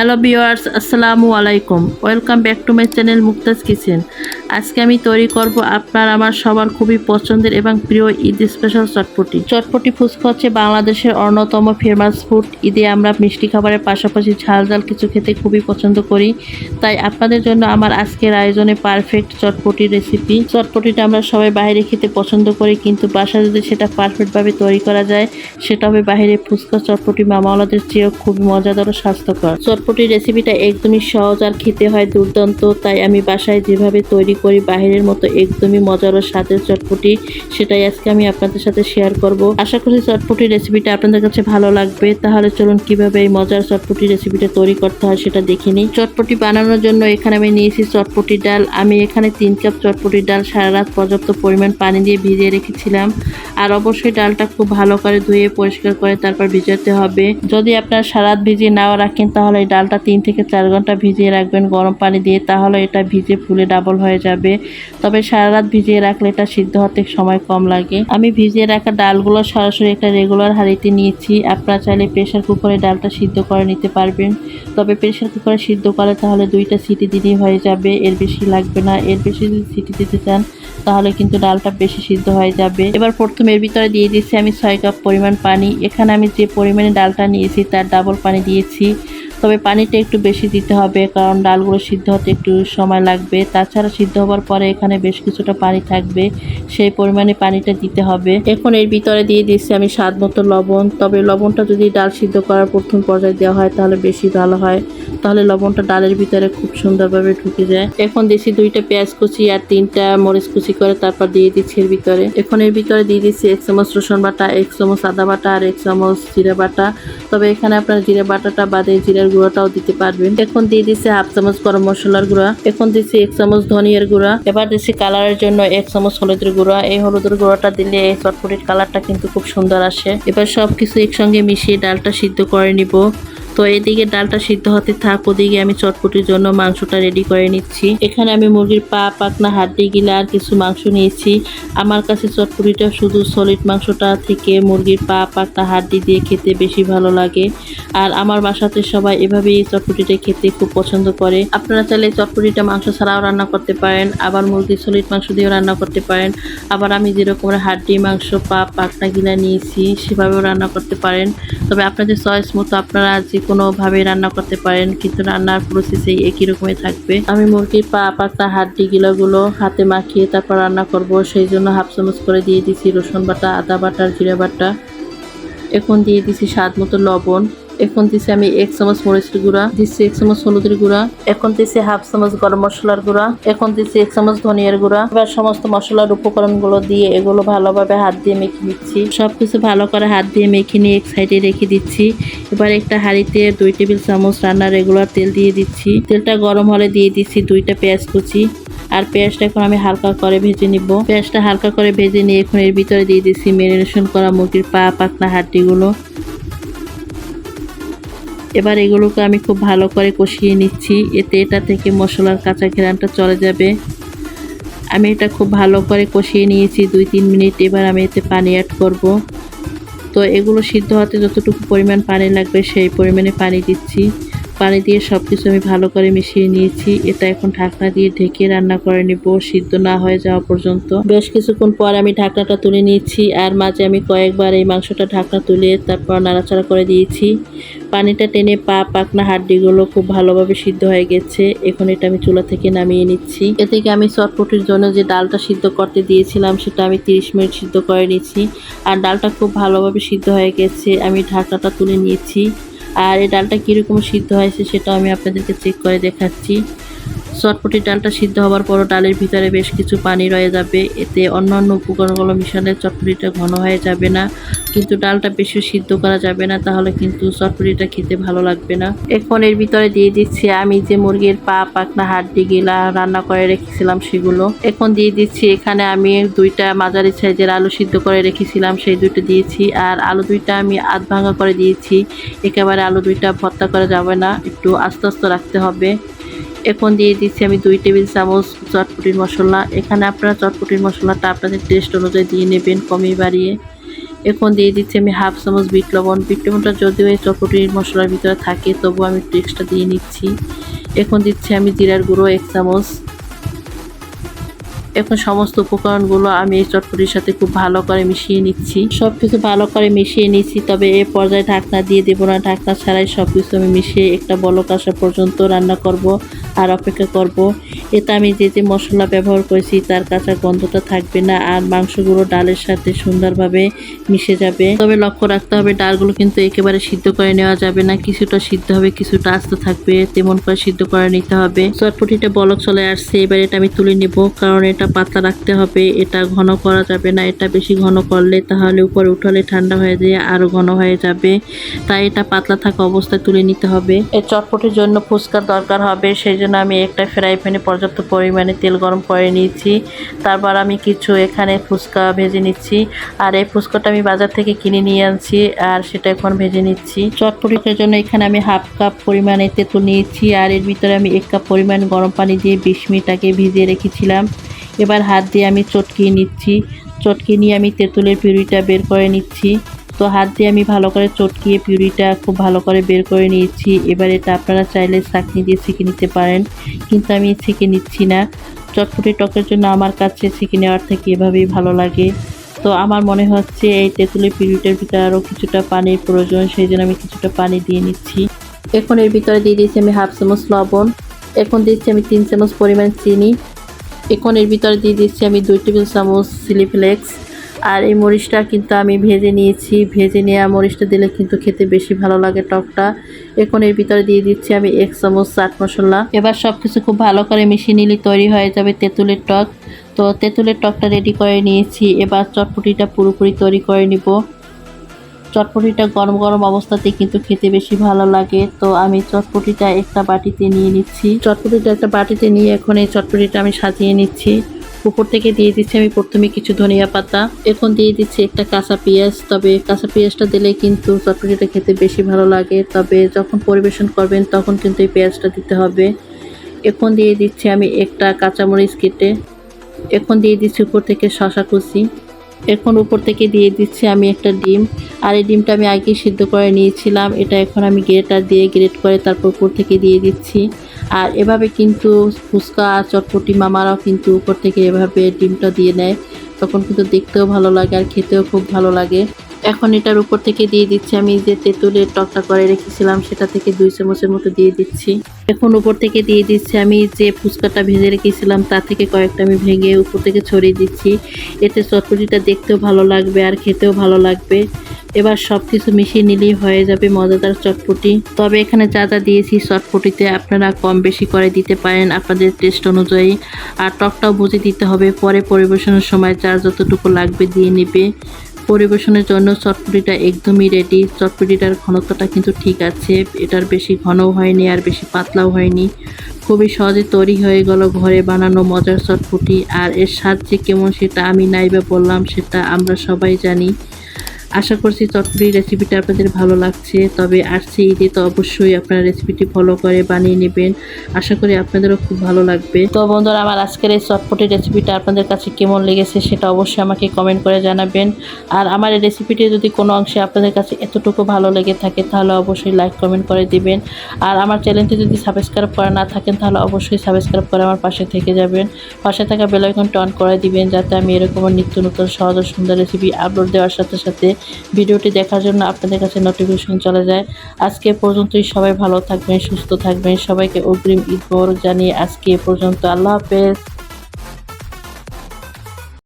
Hello viewers আসসালামু আলাইকুম welcome back to my channel Mukta's kitchen আজকে আমি তৈরি করব আপনার, আমার সবার খুবই পছন্দের এবং প্রিয় ঈদ স্পেশাল চটপটি। চটপটি ফুচকা হচ্ছে বাংলাদেশের অন্যতম ফেমাস ফুড ঈদে আমরা মিষ্টি খাবারের পাশাপাশি ঝাল ঝাল কিছু খেতে খুবই পছন্দ করি। তাই আপনাদের জন্য আমার আজকের আয়োজনে পারফেক্ট চটপটি রেসিপি চটপটিটা আমরা সবাই বাইরে খেতে পছন্দ করি, কিন্তু বাসায় যদি সেটা পারফেক্টভাবে তৈরি করা যায়, সেটা হবে বাইরে ফুচকা, চটপটি মামাওয়ালাদের চেয়েও খুবই মজাদার ও স্বাস্থ্যকর। চটপটি রেসিপিটা একদমই সহজ আর খেতে হয় দুর্দান্ত, তাই আমি বাসায় যেভাবে তৈরি করি বাইরের মতো একদমই মজার ও স্বাদের চটপটি, সেটাই আজকে আমি আপনাদের সাথে শেয়ার করব। আশা করি চটপটি রেসিপিটা আপনাদের কাছে ভালো লাগবে। তাহলে চলুন কীভাবে এই মজার চটপটি রেসিপিটা তৈরি করতে হয় সেটা দেখে নিই। চটপটি বানানোর জন্য এখানে আমি নিয়েছি চটপটি ডাল। আমি এখানে তিন কাপ চটপটি ডাল সারা রাত পর্যাপ্ত পরিমাণ পানি দিয়ে ভিজিয়ে রেখেছিলাম। আর অবশ্যই ডালটা খুব ভালো করে ধুয়ে, পরিষ্কার করে তারপর ভিজাতে হবে। যদি আপনার সারা রাত ভিজিয়ে নাও রাখেন, তাহলে ডালটা তিন থেকে চার ঘণ্টা ভিজিয়ে রাখবেন গরম পানি দিয়ে। তাহলে এটা ভিজে ফুলে ডাবল হয়ে যাবে। তবে সারা রাত ভিজিয়ে রাখলে এটা সিদ্ধ হতে সময় কম লাগে। আমি ভিজিয়ে রাখা ডালগুলো সরাসরি একটা রেগুলার হাঁড়িতে নিয়েছি। আপনারা চাইলে প্রেশার কুকারে ডালটা সিদ্ধ করে নিতে পারবেন। তবে প্রেশার কুকারে সিদ্ধ করে তাহলে দুইটা সিটি দিলেই হয়ে যাবে। এর বেশি লাগবে না। এর বেশি যদি সিটি দিতে চান, তাহলে কিন্তু ডালটা বেশি সিদ্ধ হয়ে যাবে। এবার প্রথমে এর ভিতরে দিয়ে দিচ্ছি আমি ছয় কাপ পরিমাণ পানি। এখানে আমি যে পরিমাণে ডালটা নিয়েছি, তার ডাবল পানি দিয়েছি। তবে পানিটা একটু বেশি দিতে হবে, কারণ ডালগুলো সিদ্ধ হতে একটু সময় লাগবে। তাছাড়া সিদ্ধ হওয়ার পরে এখানে বেশ কিছুটা পানি থাকবে, সেই পরিমাণে পানিটা দিতে হবে। এখন এর ভিতরে দিয়ে দিচ্ছি আমি স্বাদ মতো লবণ, তবে লবণটা যদি ডাল সিদ্ধ করার প্রথম পর্যায়ে দেওয়া হয় তাহলে বেশি ভালো হয়। তাহলে লবণটা ডালের ভিতরে খুব সুন্দরভাবে ঢুকে যায়। এখন দিচ্ছি দুইটা পেঁয়াজ কুচি আর তিনটা মরিচ কুচি করে তারপর দিয়ে দিচ্ছি এর ভিতরে। এখন এর ভিতরে দিয়ে দিচ্ছি এক চামচ রসুন বাটা, এক চামচ আদা বাটা আর এক চামচ জিরা বাটা। তবে এখানে আপনার জিরা বাটাটা বাদে জিরার গুঁড়োটাও দিতে পারবেন। এখন দিয়ে দিচ্ছি হাফ চামচ গরম মশলার গুঁড়া। এখন দিচ্ছি এক চামচ ধনিয়ার গুঁড়া। এবার দিচ্ছি কালারের জন্য এক চামচ হলুদের গুঁড়া। এই হলুদের গুঁড়াটা দিলে এই চটপটির কালারটা কিন্তু খুব সুন্দর আসে। এবার সবকিছু একসঙ্গে মিশিয়ে ডালটা সিদ্ধ করে নিব। তো এদিকে ডালটা সিদ্ধ হতে থাক, ওদিকে আমি চটপটির জন্য মাংসটা রেডি করে নিচ্ছি। এখানে আমি মুরগির পা পাকনা হাড্ডি গিলা আর কিছু মাংস নিয়েছি। আমার কাছে চটপটিটা শুধু সলিড মাংসটা থেকে মুরগির পা পাকনা হাড্ডি দিয়ে খেতে বেশি ভালো লাগে। আর আমার বাসাতে সবাই এভাবেই চটপটিটা খেতে খুব পছন্দ করে। আপনারা চাইলে চটপটিটা মাংস ছাড়াও রান্না করতে পারেন, আবার মুরগির সলিড মাংস দিয়েও রান্না করতে পারেন। আবার আমি যেরকম হাড্ডি, মাংস, পা পাকনা গিলা নিয়েছি, সেভাবেও রান্না করতে পারেন। তবে আপনাদের চয়েস মতো আপনারা যে কোনোভাবে রান্না করতে পারেন, কিন্তু রান্নার প্রসেসে একই রকমই থাকবে। আমি মুরগির পা, পাতা, হাড্ডি গিলাগুলো হাতে মাখিয়ে তারপর রান্না করব। সেই জন্য হাফ চামচ করে দিয়ে দিছি রসুন বাটা, আদা বাটা জিরা বাটা। এখন দিয়ে দিছি স্বাদ মতো লবণ। এখন দিছি আমি এক চামচ মরিচের গুঁড়া দিচ্ছি এক চামচ হলুদের গুঁড়া, এখন দিচ্ছি হাফ চামচ গরম মশলার গুঁড়া, এখন দিচ্ছি এক চামচ ধনিয়ার গুঁড়া। এবার সমস্ত মশলার উপকরণগুলো দিয়ে এগুলো ভালোভাবে হাত দিয়ে মেখে নিচ্ছি। সবকিছু ভালো করে হাত দিয়ে মেখে নিয়ে এক সাইডে রেখে দিচ্ছি। এবার একটা হাঁড়িতে দুই টেবিল চামচ রান্নার রেগুলার তেল দিয়ে দিচ্ছি। তেলটা গরম হলে দিয়ে দিচ্ছি দুইটা পেঁয়াজ কুচি। আর পেঁয়াজটা এখন আমি হালকা করে ভেজে নিব। পেঁয়াজটা হালকা করে ভেজে নিয়ে এখন এর ভিতরে দিয়ে দিচ্ছি ম্যারিনেশন করা মুরগির পা পাকনা হাড্ডিগুলো। এবার এগুলোকে আমি খুব ভালো করে কষিয়ে নিচ্ছি। এতে এটা থেকে মশলার কাঁচা ঘেরানটা চলে যাবে। আমি এটা খুব ভালো করে কষিয়ে নিয়েছি দুই তিন মিনিট। এবার আমি এতে পানি অ্যাড করব। তো এগুলো সিদ্ধ হতে যতটুকু পরিমাণ পানি লাগবে সেই পরিমাণে পানি দিচ্ছি। পানি দিয়ে সব কিছু আমি ভালো করে মিশিয়ে নিয়েছি। এটা এখন ঢাকনা দিয়ে ঢেকে রান্না করে নিব, সিদ্ধ না হয়ে যাওয়া পর্যন্ত। বেশ কিছুক্ষণ পর আমি ঢাকনাটা তুলে নিয়েছি আর মাঝে আমি কয়েকবার এই মাংসটা ঢাকনা তুলে তারপর নাড়াচাড়া করে দিয়েছি। পানিটা টেনে পা পাকনা হাড্ডিগুলো খুব ভালোভাবে সিদ্ধ হয়ে গেছে। এখন এটা আমি চুলা থেকে নামিয়ে নিচ্ছি। এ থেকে আমি চটপটির জন্য যে ডালটা সিদ্ধ করতে দিয়েছিলাম সেটা আমি তিরিশ মিনিট সিদ্ধ করে নিয়েছি আর ডালটা খুব ভালোভাবে সিদ্ধ হয়ে গেছে, আমি ঢাকনাটা তুলে নিয়েছি। আর এই ডালটা কীরকম সিদ্ধ হয়েছে সেটাও আমি আপনাদেরকে চেক করে দেখাচ্ছি। চটপটির ডালটা সিদ্ধ হওয়ার পরও ডালের ভিতরে বেশ কিছু পানি রয়ে যাবে। এতে অন্যান্য উপকরণগুলো মিশালে চটপটিটা ঘন হয়ে যাবে না। কিন্তু ডালটা বেশি সিদ্ধ করা যাবে না, তাহলে কিন্তু চটপটিটা খেতে ভালো লাগবে না। এখন এর ভিতরে দিয়ে দিচ্ছি আমি যে মুরগির পা পাকনা হাড্ডি গিলা রান্না করে রেখেছিলাম সেগুলো। এখন দিয়ে দিচ্ছি এখানে আমি দুইটা মাঝারি সাইজের আলু সিদ্ধ করে রেখেছিলাম, সেই দুইটা দিয়েছি। আর আলু দুইটা আমি আধ ভাঙা করে দিয়েছি। একেবারে আলু দুইটা ভর্তা করা যাবে না, একটু আস্তে আস্তে রাখতে হবে। এখন দিয়ে দিচ্ছি আমি দুই টেবিল চামচ চটপটির মশলা। এখানে আপনারা চটপটির মশলাটা আপনাদের টেস্ট অনুযায়ী দিয়ে নেবেন কমিয়ে বাড়িয়ে। এখন দিয়ে দিচ্ছি আমি হাফ চামচ বিট লবণ। বিট লবণটা যদিও এই চটপটির মশলার ভিতরে থাকে তবু আমি এক্সট্রা দিয়ে নিচ্ছি। এখন দিচ্ছি আমি জিরার গুঁড়ো এক চামচ। এখন সমস্ত উপকরণগুলো আমি এই চটপটির সাথে খুব ভালো করে মিশিয়ে নিচ্ছি। সব কিছু ভালো করে মিশিয়ে নিচ্ছি, তবে এ পর্যায়ে ঢাকনা দিয়ে দেবো না। ঢাকনা ছাড়াই সব কিছু আমি মিশিয়ে একটা বলক আসা পর্যন্ত রান্না করব। আর অপেক্ষা করব। এতে আমি যে যে মশলা ব্যবহার করেছি, তার কাঁচা গন্ধটা থাকবে না আর মাংসগুলো ডালের সাথে সুন্দরভাবে মিশে যাবে। তবে লক্ষ্য রাখতে হবে, ডালগুলো কিন্তু একেবারে সিদ্ধ করে নেওয়া যাবে না। কিছুটা সিদ্ধ হবে, কিছুটা আস্ত থাকবে, তেমন করে সিদ্ধ করে নিতে হবে। চটপটিটা বলক চলে আসছে, এবার এটা আমি তুলে নেব, কারণ এটা পাতলা রাখতে হবে। এটা ঘন করা যাবে না, এটা বেশি ঘন করলে তাহলে উপরে উঠালে ঠান্ডা হয়ে যায়, আরও ঘন হয়ে যাবে। তাই এটা পাতলা থাকা অবস্থায় তুলে নিতে হবে। এই চটপটির জন্য ফুচকার দরকার হবে, সেই জন্য আমি একটা ফ্রাই প্যানে পর্যাপ্ত পরিমাণে তেল গরম করে নিয়েছি। তারপর আমি কিছু এখানে ফুচকা ভেজে নিচ্ছি। আর এই ফুচকাটা আমি বাজার থেকে কিনে নিয়ে আনছি আর সেটা এখন ভেজে নিচ্ছি। চটপটিটার জন্য এখানে আমি হাফ কাপ পরিমাণে তেঁতুল নিয়েছি আর এর ভিতরে আমি এক কাপ পরিমাণ গরম পানি দিয়ে বিশ মিনিট আগে ভিজিয়ে রেখেছিলাম। এবার হাত দিয়ে আমি চটকিয়ে নিচ্ছি। চটকিয়ে নিয়ে আমি তেঁতুলের পিউরিটা বের করে নিচ্ছি। তো হাত দিয়ে আমি ভালো করে চটকিয়ে পিউরিটা খুব ভালো করে বের করে নিয়েছি। এবার এটা আপনারা চাইলে চাকনি দিয়ে ছেঁকে নিতে পারেন, কিন্তু আমি ছেঁকে নিচ্ছি না। চটপটি টকের জন্য আমার কাছে ছেঁকে নেওয়ার থেকে এভাবেই ভালো লাগে। তো আমার মনে হচ্ছে এই তেঁতুলের পিউরিটার ভিতরে আরও কিছুটা পানির প্রয়োজন, সেই জন্য আমি কিছুটা পানি দিয়ে নিচ্ছি। এখন এর ভিতরে দিয়ে দিয়েছি আমি হাফ চামচ লবণ, এখন দিচ্ছি আমি তিন চামচ পরিমাণ চিনি, এখন এর ভিতরে দিয়ে দিচ্ছি আমি দুই টেবিল চামচ চিলি ফ্লেক্স। আর এই মরিচটা কিন্তু আমি ভেজে নিয়েছি। ভেজে নেওয়া মরিচটা দিলে কিন্তু খেতে বেশি ভালো লাগে টকটা। এখন এর ভিতরে দিয়ে দিচ্ছি আমি এক চামচ চাট মশলা। এবার সব কিছু খুব ভালো করে মিশিয়ে নিলে তৈরি হয়ে যাবে তেঁতুলের টক। তো তেঁতুলের টকটা রেডি করে নিয়েছি। এবার চটপটিটা পুরোপুরি তৈরি করে নিব। চটপটিটা গরম গরম অবস্থাতে কিন্তু খেতে বেশি ভালো লাগে। তো আমি চটপটিটা একটা বাটিতে নিয়ে নিচ্ছি। চটপটিটা একটা বাটিতে নিয়ে এখন এই চটপটিটা আমি সাজিয়ে নিচ্ছি। উপর থেকে দিয়ে দিচ্ছি আমি প্রথমে কিছু ধনিয়া পাতা। এখন দিয়ে দিচ্ছি একটা কাঁচা পেঁয়াজ, তবে কাঁচা পেঁয়াজটা দিলে কিন্তু চটপটিটা খেতে বেশি ভালো লাগে। তবে যখন পরিবেশন করবেন তখন কিন্তু এই পেঁয়াজটা দিতে হবে। এখন দিয়ে দিচ্ছি আমি একটা কাঁচামরিচ কেটে। এখন দিয়ে দিচ্ছি উপর থেকে শশা কুচি। এখন উপর থেকে দিয়ে দিচ্ছি আমি একটা ডিম। আর এই ডিমটা আমি আগে সিদ্ধ করে নিয়েছিলাম। এটা এখন আমি গ্রেটার দিয়ে গ্রেট করে তারপর উপর থেকে দিয়ে দিচ্ছি। আর এভাবে কিন্তু ফুচকা, চটপটি মামারাও কিন্তু উপর থেকে এভাবে ডিমটা দিয়ে নেয়। তখন কিন্তু দেখতেও ভালো লাগে আর খেতেও খুব ভালো লাগে। এখন এটার উপর থেকে দিয়ে দিচ্ছি আমি যে তেঁতুলের টকটা করে রেখেছিলাম, সেটা থেকে দুই চামচের মতো দিয়ে দিচ্ছি। এখন উপর থেকে দিয়ে দিচ্ছি আমি যে ফুচকাটা ভেজে রেখেছিলাম, তা থেকে কয়েকটা আমি ভেঙে উপর থেকে ছড়িয়ে দিচ্ছি। এতে চটপটিটা দেখতেও ভালো লাগবে আর খেতেও ভালো লাগবে। এবার সব কিছু মিশিয়ে নিলেই হয়ে যাবে মজাদার চটপটি। তবে এখানে যা যা দিয়েছি চটপটিতে আপনারা কম বেশি করে দিতে পারেন আপনাদের টেস্ট অনুযায়ী। আর টকটাও বুঝে দিতে হবে, পরে পরিবেশনের সময় যার যতটুকু লাগবে দিয়ে নেবে। পরিবেশনের জন্য চটপটিটা একদমই রেডি চটপটিটার ঘনত্বটা কিন্তু ঠিক আছে। এটার বেশি ঘনও হয়নি, আর বেশি পাতলাও হয়নি। খুবই সহজে তৈরি হয়ে গেল ঘরে বানানো মজার চটপটি। আর এর সাহায্যে কেমন সেটা আমি নাইবা বললাম, সেটা আমরা সবাই জানি। আশা করছি চটপটির রেসিপিটা আপনাদের ভালো লাগছে, তবে আসছে ঈদে তো অবশ্যই আপনারা রেসিপিটি ফলো করে বানিয়ে নেবেন। আশা করি আপনাদেরও খুব ভালো লাগবে। তো বন্ধুরা, আমার আজকের এই চটপটির রেসিপিটা আপনাদের কাছে কেমন লেগেছে সেটা অবশ্যই আমাকে কমেন্ট করে জানাবেন। আর আমার এই রেসিপিটি যদি কোনো অংশে আপনাদের কাছে এতটুকু ভালো লেগে থাকে, তাহলে অবশ্যই লাইক কমেন্ট করে দিবেন। আর আমার চ্যানেলটি যদি সাবস্ক্রাইব করা না থাকেন, তাহলে অবশ্যই সাবস্ক্রাইব করে আমার পাশে থেকে যাবেন। পাশে থাকা বেল আইকনটা অন করে দিবেন, যাতে আমি এরকম নিত্য নতুন সহজ সুন্দর রেসিপি আপলোড দেওয়ার সাথে সাথে ভিডিওটি দেখার জন্য আপনাদের কাছে নোটিফিকেশন চলে যায়। আজকে পর্যন্তই সবাই ভালো থাকবেন, সুস্থ থাকবেন। সবাইকে অগ্রিম ঈদ জানিয়ে আজকে এ পর্যন্ত। আল্লাহ হাফেজ।